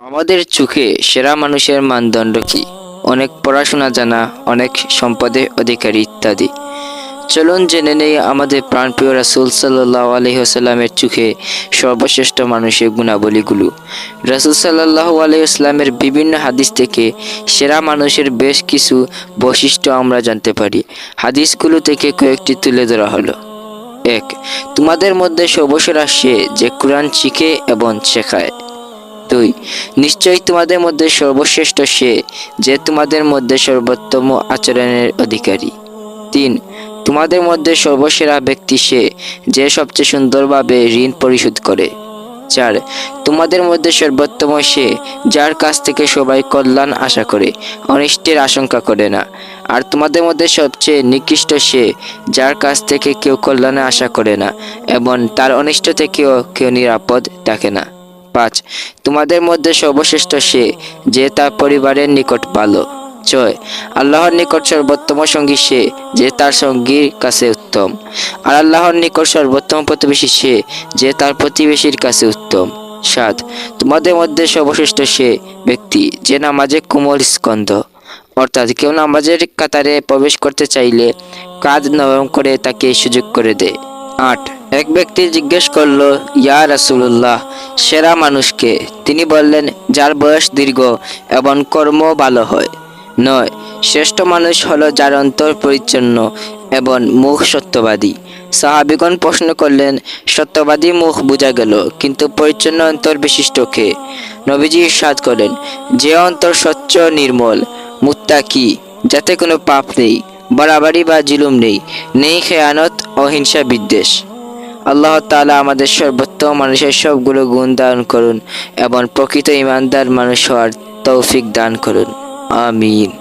আমাদের চোখে সেরা মানুষের মানদণ্ড কি? অনেক পড়াশোনা জানা, অনেক সম্পদের অধিকারী ইত্যাদি। চলুন জেনে নেই আমাদের প্রাণপ্রিয় রাসুল সাল্লাহ আলহিহাস্লামের চোখে সর্বশ্রেষ্ঠ মানুষের গুণাবলীগুলো। রাসুল সাল্লাহ আলহিহাস্লামের বিভিন্ন হাদিস থেকে সেরা মানুষের বেশ কিছু বৈশিষ্ট্য আমরা জানতে পারি। হাদিসগুলো থেকে কয়েকটি তুলে ধরা হলো। এক, তোমাদের মধ্যে সর্বসেরা সে যে কোরআন শিখে এবং শেখায়। দুই নিশ্চয়ই তোমাদের মধ্যে সর্বশ্রেষ্ঠ সে, যে তোমাদের মধ্যে সর্বোত্তম আচরণের অধিকারী। তিন, তোমাদের মধ্যে সর্বসেরা ব্যক্তি সে, যে সবচেয়ে সুন্দরভাবে ঋণ পরিশোধ করে। চার, তোমাদের মধ্যে সর্বোত্তম সে, যার কাছ থেকে সবাই কল্যাণ আশা করে, অনিষ্টের আশঙ্কা করে না। আর তোমাদের মধ্যে সবচেয়ে নিকৃষ্ট সে, যার কাছ থেকে কেউ কল্যাণে আশা করে না, এবং তার অনিষ্ট থেকেও কেউ নিরাপদ থাকে না। পাঁচ। তোমাদের মধ্যে সর্বশ্রেষ্ঠ সে, যে তার পরিবারের নিকট ভালো ছয়। আল্লাহর নিকট সর্বোত্তম সঙ্গী সে, যে তার সঙ্গীর কাছে উত্তম। আর আল্লাহর নিকট সর্বোত্তম প্রতিবেশী সে, যে তার প্রতিবেশীর কাছে উত্তম। সাত। তোমাদের মধ্যে সর্বশ্রেষ্ঠ সে ব্যক্তি, যে নামাজে কোমল স্কন্ধ। অর্থাৎ কেউ নামাজের কাতারে প্রবেশ করতে চাইলে কাজ নরম করে তাকে সুযোগ করে দেয়। আট। এক ব্যক্তি জিজ্ঞেস করল, ইয়া রাসুল্লাহ সেরা মানুষকে? তিনি বললেন, যার বয়স দীর্ঘ এবং কর্ম ভালো হয়, নয়, শ্রেষ্ঠ মানুষ হলো যার অন্তর পরিচ্ছন্ন এবং মুখ সত্যবাদী। সাহাবিগণ প্রশ্ন করলেন, সত্যবাদী মুখ বোঝা গেল, কিন্তু পরিচ্ছন্ন অন্তর বিশিষ্ট কে? নবীজি ইরশাদ করেন, যে অন্তর স্বচ্ছ, নির্মল মুত্তাকি যাতে কোনো পাপ নেই, বাড়াবাড়ি বা জুলুম নেই নেই খেয়ানত, অহিংসা বিদ্বেষ। আল্লাহ তালা আমাদের সর্বোত্তম মানুষের সবগুলো গুণ দান করুন এবং প্রকৃত ইমানদার মানুষ হওয়ার তৌফিক দান করুন। আমিন।